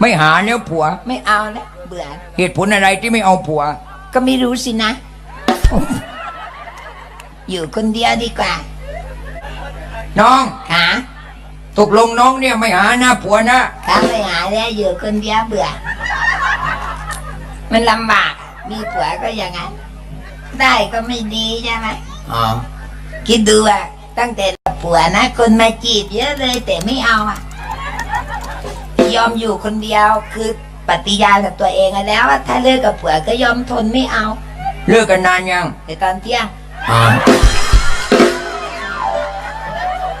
ไม่หาแล้วผัว ไม่เอาแล้วเบื่อ เหตุผลอะไรที่ไม่เอาผัว ก็ไม่รู้สินะ อยู่คนเดียวดีกว่า น้องขาตกลงน้องเนี่ยไม่หาหน้าผัวนะขาไปหาแล้วอยู่คนเดียวเบื่อ มันลำบาก มีผัวก็อย่างนั้น ได้ก็ไม่ดีใช่ไหมอ๋อ คิดดูอะตั้งแต่ผัวนะ คนมาจีบเยอะเลยแต่ไม่เอาอะ ยอมอยู่คนเดียว คือปฏิญาณกับตัวเองอะแล้วว่าถ้าเลิกกับผัวก็ยอมทนไม่เอาเลิกกันนานยังแต่ตอนเที่ยงอ๋อ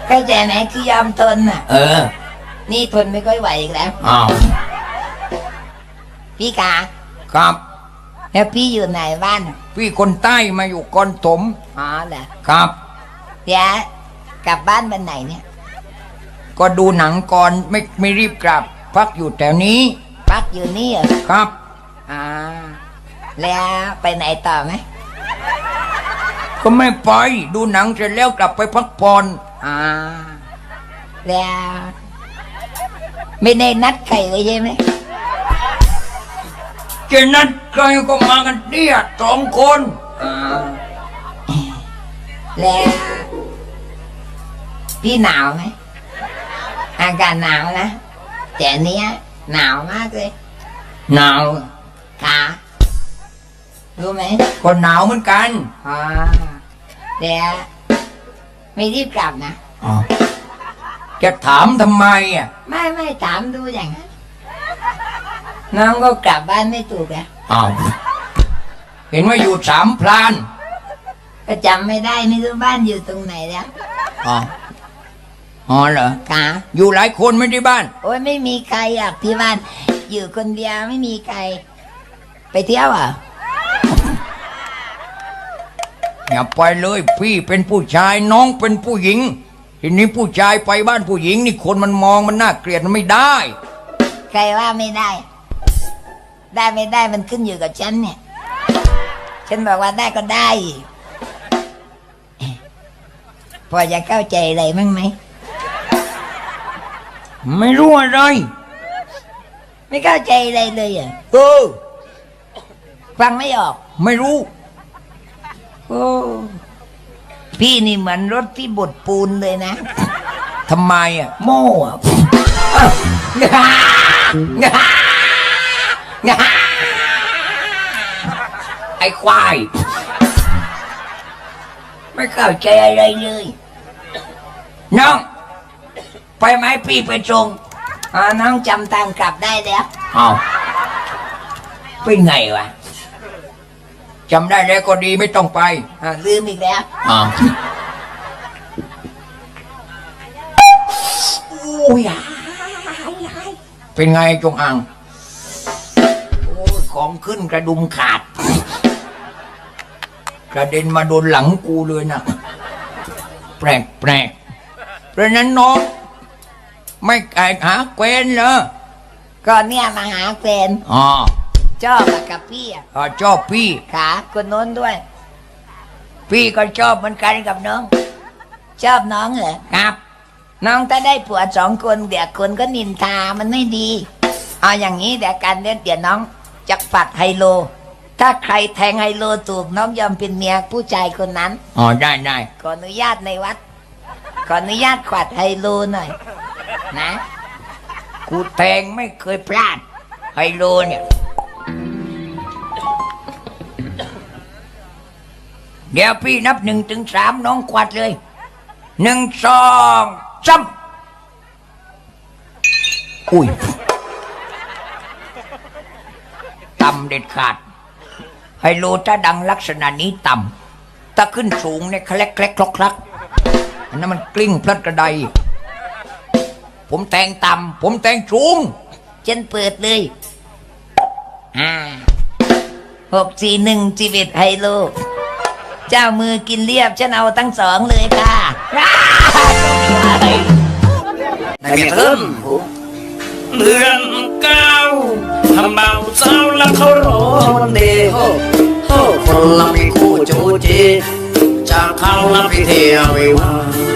เข้าใจไหมคือยอมทนอะ เออ นี่ทนไม่ค่อยไหวอีกแล้ว อ้าวพี่กาครับ แล้วพี่อยู่ไหนบ้านอะพี่คนใต้มาอยู่กอนถมอ๋อเหรอครับ เดี๋ยวกลับบ้านวันไหนเนี่ย ก็ดูหนังก่อนไม่ไม่รีบกลับ พักอยู่แถวนี้ พักอยู่นี่เหรอครับอ่าแล้วไปไหนต่อไหมก็ไม่ไปดูหนังเสร็จแล้วกลับไปพักผ่อนอ่าแล้วไม่ได้นัดใครไว้ใช่ไหมเจนัดใครก็มากันเนี่ยสองคนอ่าแล้วพี่หนาวไหมอากาศหนาวนะ แต่เนี้ยหนาวมากเลยหนาวขารู้ไหมก็หนาวเหมือนกันอ่าเดี๋ยวไม่รีบกลับนะอ๋อจะถามทำไมอะ ไม่ไม่ถามดูอย่างนั้นน้องก็กลับบ้านไม่ถูกอะอ้าวเห็นว่าอยู่สามพลาน ก็จำไม่ได้ไม่รู้บ้านอยู่ตรงไหนแล้วอ๋อ อ๋อเหรอขาอยู่หลายคนไหม่ที่บ้าน โอ้ยไม่มีใครอะที่บ้าน อยู่คนเดียวไม่มีใคร ไปเที่ยวอะ อย่าไปเลย พี่เป็นผู้ชายน้องเป็นผู้หญิง ทีนี้ผู้ชายไปบ้านผู้หญิง นี่คนมันมองมันน่าเกลียดมันไม่ได้ ใครว่าไม่ได้ ได้ไม่ได้มันขึ้นอยู่กับฉันเนี่ย ฉันบอกว่าได้ก็ได้ พอจะเข้าใจอะไรบ้างไหม ไม่รู้อะไร ไม่เข้าใจอะไรเลยอะเออฟังไม่ออก ไม่รู้โอ้พี่นี่เหมือนรถที่บดปูนเลยนะทำไมอะ โม่อะไอ้ควาย ไม่เข้าใจอะไรเลย น้อง ไปไหมพี่ไปส่งอ๋อน้องจำทางกลับได้แล้วเอาเป็นไงวะจำได้แล้วก็ดีไม่ต้องไปอ่าลืมอีกแล้วอ้าวอุ้ยเป็นไงจงอ่างโอ้ยของขึ้นกระดุมขาด กระเด็นมาโดนหลังกูเลยนะแปลกแปลกเพราะฉะนั้นน้อง ไม่ไก่หาเกวนเหรอก็เนี่ยมาหาแฟนอ๋อชอบอะกับพี่อะอ๋อชอบพี่ ขาคนโน้นด้วย พี่ก็ชอบเหมือนกันกับน้อง ชอบน้องเหรอครับ น้องถ้าได้ผัวสองคนเดี๋ยวคนก็นินทามันไม่ดี เอาอย่างนี้เดี๋ยวการเล่นเดี๋ยวน้องจะปักไฮโล ถ้าใครแทงไฮโลถูกน้องยอมเป็นเมียผู้ชายคนนั้น อ๋อได้ได้ขออนุญาตในวัด ขออนุญาตขวัดไฮโลหน่อย นะ กูแทงไม่เคยพลาดไฮโลเนี่ย เดี๋ยวพี่นับหนึ่งถึงสามน้องควัดเลยหนึ่งสองสามอุ้ยต่ำเด็ดขาด ไฮโลถ้าดังลักษณะนี้ต่ำถ้าขึ้นสูงเนี่ยคลักคลักคลักคลักอันนั้นมันกลิ้งพลัดกระได ผมแต่งต่ำผมแต่งสูงฉันเปิดเลยอ่าหกสี่หนึ่งจีเวตไฮโล เจ้ามือกินเรียบ ฉันเอาทั้งสองเลยค่ะในเมียเพิ่มเดือนเก้าทำเบาเศร้าแล้วเขารอวันเดย์โฮโฮคนละมีคู่จูจีจากเขาละไปเที่ยววิวาห์